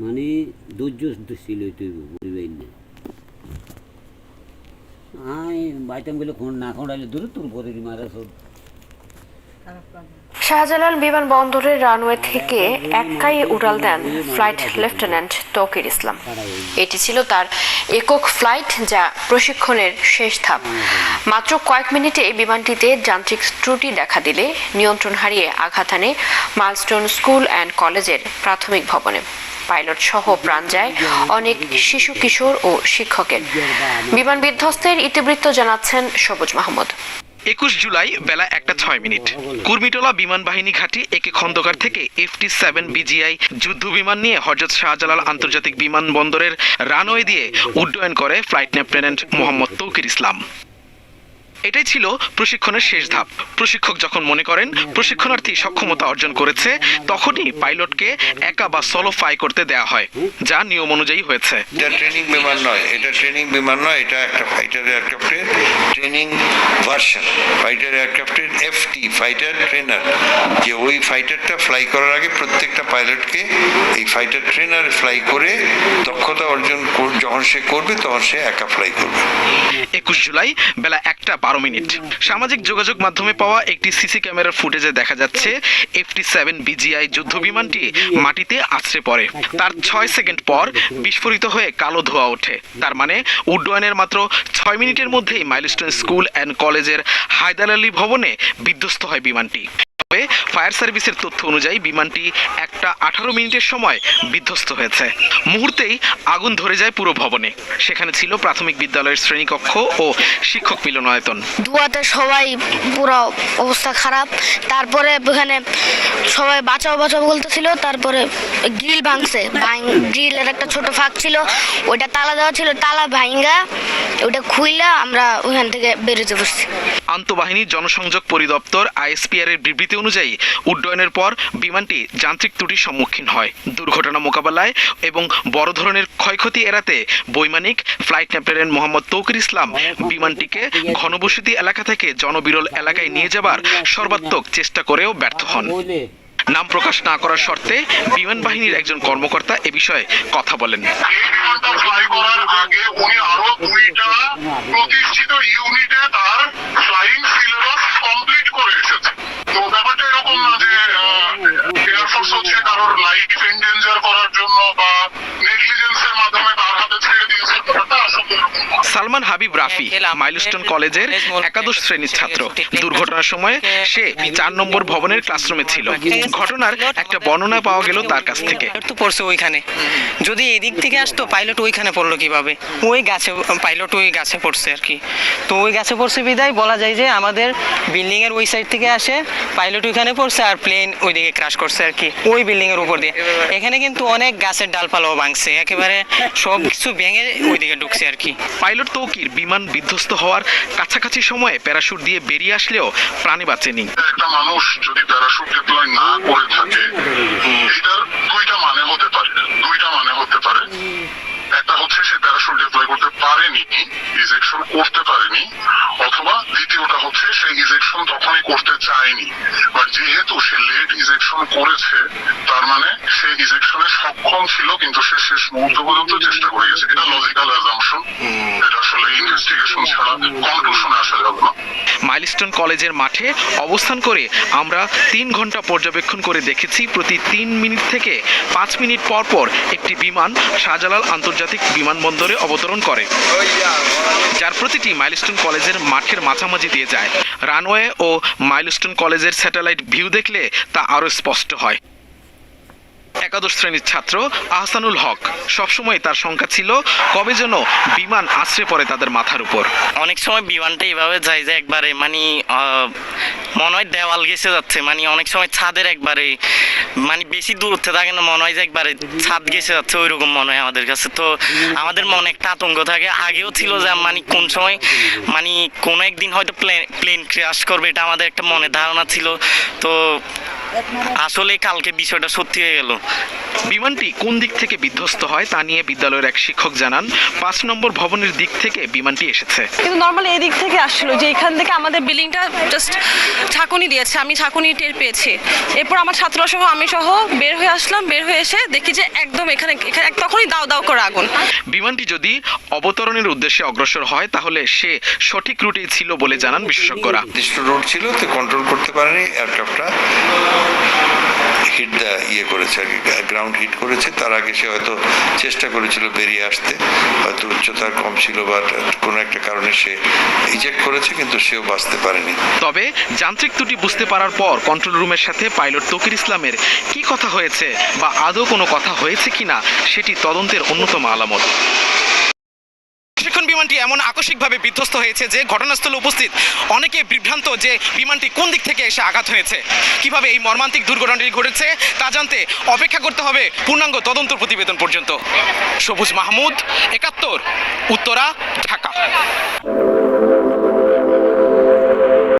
মানে ধৈর্য ছিল তুই বুঝবেন না। শাহজালাল বিমানবন্দরের রানওয়ে থেকে একাই উড়াল দেন ফ্লাইট লেফটেন্যান্ট তৌকির ইসলাম। এটি ছিল তার একক ফ্লাইট যা প্রশিক্ষণের শেষ ধাপ। মাত্র কয়েক মিনিটে বিমানটিতে যান্ত্রিক ত্রুটি দেখা দিলে নিয়ন্ত্রণ হারিয়ে আঘাত আনে মাইলস্টোন স্কুল অ্যান্ড কলেজের প্রাথমিক ভবনে। পাইলট সহ প্রাণ যায় অনেক শিশু কিশোর ও শিক্ষকের। বিমান বিধ্বস্তের ইতিবৃত্ত জানাচ্ছেন সবুজ মাহমুদ। একুশ জুলাই বেলা একটা ছয় মিনিট। কুর্মিটোলা বিমান বাহিনী ঘাঁটি একে খন্দকার থেকে এফটি সেভেন বিজিআই যুদ্ধ বিমান নিয়ে হজরত শাহজালাল আন্তর্জাতিক বিমানবন্দরের রানওয়ে দিয়ে উড্ডয়ন করে ফ্লাইট লেফটেন্যান্ট মোহাম্মদ তৌকির ইসলাম। এটাই ছিল প্রশিক্ষণের শেষ ধাপ। প্রশিক্ষক যখন মনে করেন প্রশিক্ষণার্থী সক্ষমতা অর্জন করেছে, তখনই পাইলটকে একা বা সলো ফ্লাই করতে দেয়া হয়, যা নিয়ম অনুযায়ী হয়েছে। এটা ট্রেনিং বিমান নয়, এটা ট্রেনিং বিমান নয়, এটা একটা ফাইটার এয়ারক্রাফটের ট্রেনিং ভার্সন ফাইটার এয়ারক্রাফটের এফটি ফাইটার ট্রেনার যে ওই ফাইটারটা ফ্লাই করার আগে প্রত্যেকটা পাইলটকে এই ফাইটার ট্রেনার ফ্লাই করে দক্ষতা অর্জন যখন সে করবে, তখন সে একা ফ্লাই করবে। একুশ জুলাই বেলা একটা বারো মিনিট। সামাজিক যোগাযোগ মাধ্যমে পাওয়া একটি সিসি ক্যামেরার ফুটেজে দেখা যাচ্ছে এফটি সেভেন বিজিআই যুদ্ধ বিমানটি মাটিতে আছড়ে পড়ে। তার ছয় সেকেন্ড পর বিস্ফোরিত হয়ে কালো ধোঁয়া ওঠে। তার মানে উড্ডয়নের মাত্র ছয় মিনিটের মধ্যেই মাইলস্টোন স্কুল অ্যান্ড কলেজের হায়দার আলী ভবনে বিধ্বস্ত হয় বিমানটি। তবে ফায়ার সার্ভিসের তথ্য অনুযায়ী বিমানটি একটা আঠারো মিনিটের সময় বিধ্বস্ত হয়েছে। মুহূর্তেই আগুন ধরে যায় পুরো ভবনে। সেখানে ছিল প্রাথমিক বিদ্যালয়ের শ্রেণীকক্ষ ও শিক্ষক মিলনায়তন। ধোয়াতে সবাই পুরো অবস্থা খারাপ। তারপরে ওখানে সবাই বাঁচাও বাঁচাও বলতেছিল তারপরে গ্রিল ভাঙছে। গ্রিলের একটা ছোট ফাঁক ছিল। ওইটা তালা দেওয়া ছিল। তালা ভাঙ্গা ওইটা খুইলা আমরা ওখান থেকে বেরোতে পারছি আন্তঃবাহিনী জনসংযোগ পরিদপ্তর আইএসপিআর এর বিবৃতি অনুযায়ী উড্ডয়নের পর বিমানটি যান্ত্রিক ত্রুটির সম্মুখীন হয়। দুর্ঘটনা মোকাবেলায় এবং বড় ধরনের ক্ষয়ক্ষতি এড়াতে বৈমানিক ফ্লাইট লেফটেন্যান্ট মোহাম্মদ তৌকির ইসলাম বিমানটিকে ঘনবসতি এলাকা থেকে জনবিরল এলাকায় নিয়ে যাবার সর্বাত্মক চেষ্টা করেও ব্যর্থ হন। নাম প্রকাশ না করার শর্তে বিমান বাহিনীর একজন কর্মকর্তা এ বিষয়ে কথা বলেন। আগে উনি আরও দুইটা প্রতিষ্ঠিত ইউনিটে তার ফ্লাইং সিলেবাস কমপ্লিট করে এসেছে তো ব্যাপারটা এরকম না যে এয়ারফোর্স হচ্ছে কারোর লাইফ এন্ডেঞ্জার করার জন্য বা নেগলিজেন্সের মাধ্যমে তার হাতে ছেড়ে দিয়েছে ব্যাপারটা আসলে এরকম হাবিব রাফি মাইলস্টোন কলেজের একাদশ শ্রেণির ছাত্র। দুর্ঘটনার সময় সে চার নম্বর ভবনের ক্লাসরুমে ছিল। ঘটনার একটা বর্ণনা পাওয়া গেল তার কাছ থেকে। তো পড়ছে ওইখানে। যদি এদিক থেকে আসতো পাইলট ওইখানে পড়ল কীভাবে? ওই গাছে পাইলট ওই গাছে পড়ছে আর কি। তো ওই গাছে পড়ছে বিদায়। বলা যায় যে আমাদের বিল্ডিং এর ওই সাইড থেকে আসে পাইলট ওইখানে পড়ছে আর প্লেন ওইদিকে ক্রাশ করছে আর কি। ওই বিল্ডিং এর উপর দিয়ে। এখানে কিন্তু অনেক গাছের ডালপালাও ভাঙছে। একেবারে সব কিছু ভেঙে ওইদিকে ঢুকছে আর কি। পাইলট তৌকির বিমান বিধ্বস্ত হওয়ার কাছাকাছি সময়ে প্যারাশুট দিয়ে বেরিয়ে আসলেও প্রাণে বাঁচেনি। একটা মানুষ যদি প্যারাশুট ডিপ্লয় না করে থাকে এটার দুইটা মানে হতে পারে দুইটা মানে হতে পারে একটা হচ্ছে সে প্যারাশুট ডিপ্লয় করতে পারেনি ইজেকশন করতে পারেনি অথবা দ্বিতীয়টা হচ্ছে সে ইজেকশন তখনই করতে চায়নি বাট যেহেতু সে লেট ইজেকশন করেছে তার মানে সে ইজেকশনে সক্ষম ছিল কিন্তু সে শেষ মুহূর্ত পর্যন্ত চেষ্টা করে গেছে। এটা লজিক্যাল অ্যাজাম্পশন এটা আসলে ইনভেস্টিগেশন ছাড়া কনক্লুশনে আসা যাবে না। মাইলস্টোন কলেজের মাঠে অবস্থান করে আমরা তিন ঘণ্টা পর্যবেক্ষণ করে দেখেছি প্রতি তিন মিনিট থেকে পাঁচ মিনিট পর পর একটি বিমান শাহজালাল আন্তর্জাতিক বিমানবন্দরে অবতরণ করে, যার প্রতিটি মাইলস্টোন কলেজের মাঠের মাঝামাঝি দিয়ে যায়। রানওয়ে ও মাইলস্টোন কলেজের স্যাটেলাইট ভিউ দেখলে তা আরও স্পষ্ট হয়। একাদশ শ্রেণির ছাত্র আহসানুল হক। সবসময় তার সংখ্যা ছিল, কবে যেন বিমান আছড়ে পড়ে তাদের মাথার উপর। অনেক সময় বিমানটা এইভাবে যায় যে একবারে মানে মনে হয় দেওয়াল গেছে যাচ্ছে। মানে অনেক সময় ছাদের একবারে মানে বেশি দূরত্বে থাকে না, মনে হয় যে একবারে ছাদ গেছে যাচ্ছে ওই রকম মনে হয় আমাদের কাছে। তো আমাদের মনে একটা আতঙ্ক থাকে। আগেও ছিল যে মানে কোন সময় মানে কোনো একদিন হয়তো প্লেন প্লেন ক্র্যাশ করবে, এটা আমাদের একটা মনে ধারণা ছিল। তো আসলে কালকে বিষয়টা সত্যি হয়ে গেল। বিমানটি কোন দিক থেকে বিধ্বস্ত হয় তা নিয়ে বিদ্যালয়ের এক শিক্ষক জানান পাঁচ নম্বর ভবনের দিক থেকে বিমানটি এসেছে। কিন্তু নর্মালি এদিক থেকে আসছিল যে এখান থেকে আমাদের বিল্ডিংটা জাস্ট ঝাঁকুনি দিয়েছে আমি ঝাঁকুনি টের পেয়েছি। এরপর আমার ছাত্র সহ আমি সহ বের হয়ে আসলাম বের হয়ে এসে দেখি যে একদম এখানে এখানে তখনই দাও দাও করে আগুন। বিমানটি যদি অবতরণের উদ্দেশ্যে অগ্রসর হয় তাহলে সে সঠিক রুটেই ছিল বলে জানান বিশেষজ্ঞরা। নির্দিষ্ট রোড ছিল তো কন্ট্রোল করতে পারেনি এয়ারক্রাফটটা হিট ইয়ে করেছে আর কি গ্রাউন্ড হিট করেছে। তার আগে সে হয়তো চেষ্টা করেছিল বেরিয়ে আসতে। হয়তো উচ্চতা কম ছিল বা কোনো একটা কারণে সে ইজেক্ট করেছে, কিন্তু সেও বাঁচতে পারেনি। তবে যান্ত্রিক ত্রুটি বুঝতে পারার পর কন্ট্রোল রুমের সাথে পাইলট তকির ইসলামের কি কথা হয়েছে বা আদৌ কোনো কথা হয়েছে কিনা, সেটি তদন্তের অন্যতম আলামত। বিমানটি এমন আকস্মিকভাবে বিধ্বস্ত হয়েছে যে ঘটনাস্থলে উপস্থিত অনেকে বিভ্রান্ত যে বিমানটি কোন দিক থেকে এসে আঘাত হয়েছে। কীভাবে এই মর্মান্তিক দুর্ঘটনাটি ঘটেছে তা জানতে অপেক্ষা করতে হবে পূর্ণাঙ্গ তদন্ত প্রতিবেদন পর্যন্ত। সবুজ মাহমুদ, একাত্তর, উত্তরা, ঢাকা।